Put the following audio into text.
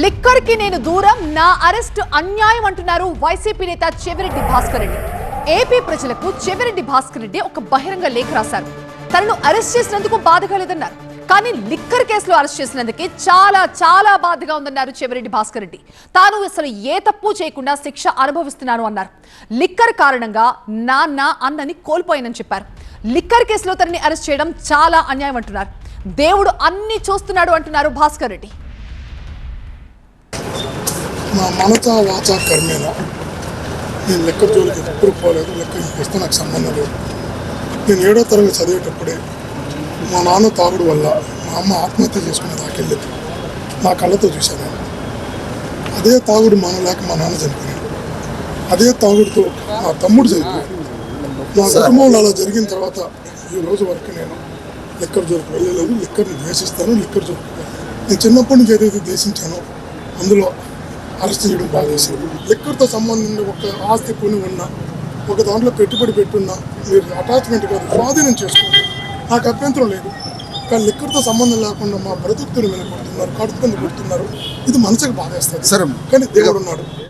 లిక్కర్కి నేను దూరం నా అరెస్ట్ అన్యాయం అంటున్నారు వైసీపీ నేత చెవిరెడ్డి భాస్కర్ రెడ్డి. ఏపీ ప్రజలకు చెవిరెడ్డి భాస్కర్ రెడ్డి ఒక బహిరంగ లేఖ రాశారు. తనను అరెస్ట్ చేసినందుకు బాధగా లేదన్నారు. కానీ లిక్కర్ కేసులో అరెస్ట్ చేసినందుకే చాలా చాలా బాధగా ఉందన్నారు చెవిరెడ్డి భాస్కర్ రెడ్డి. తాను అసలు ఏ తప్పు చేయకుండా శిక్ష అనుభవిస్తున్నాను అన్నారు. లిక్కర్ కారణంగా నాన్న అన్నని కోల్పోయానని చెప్పారు. లిక్కర్ కేసులో తనని అరెస్ట్ చేయడం చాలా అన్యాయం అంటున్నారు. దేవుడు అన్ని చూస్తున్నాడు అంటున్నారు భాస్కర్ రెడ్డి. నా మనస వాచ కర్మేన నేను లెక్క జోలికి ఎప్పుడు పోలేదు లెక్క ఇస్తే నాకు సంబంధం లేదు. నేను ఏడో తరగతి చదివేటప్పుడే మా నాన్న తాగుడు వల్ల మా అమ్మ ఆత్మహత్య చేసుకునే దాకెళ్ళింది నా కళ్ళతో చూశాను. నేను అదే తాగుడు మానలేక మా నాన్న చనిపోయాడు. అదే తాగుడుతో మా తమ్ముడు చనిపోయాడు. నా కుటుంబంలో అలా జరిగిన తర్వాత ఈ రోజు వరకు నేను లిక్కర్ జోలికి వెళ్ళలేదు లిక్కర్ని ద్వేషిస్తాను లిక్కర్ జోలికి నేను చిన్నప్పటి నుంచి ఏదైతే ద్వేషించానో అందులో అరెస్ట్ చేయడం బాగా చేసింది లిక్కర్తో సంబంధించిన ఒక ఆస్తి కొని ఉన్న ఒక దాంట్లో పెట్టుబడి పెట్టున్నా మీరు అటాచ్మెంట్ కాదు స్వాధీనం చేసుకోండి. నాకు అభ్యంతరం లేదు. కానీ లిక్కర్తో సంబంధం లేకుండా మా బ్రతుకుతులు మీద కొడుతున్నారు కడుపుని కొడుతున్నారు. ఇది మనసుకు బాధేస్తుంది. సరే. కానీ దేవుడు ఉన్నాడు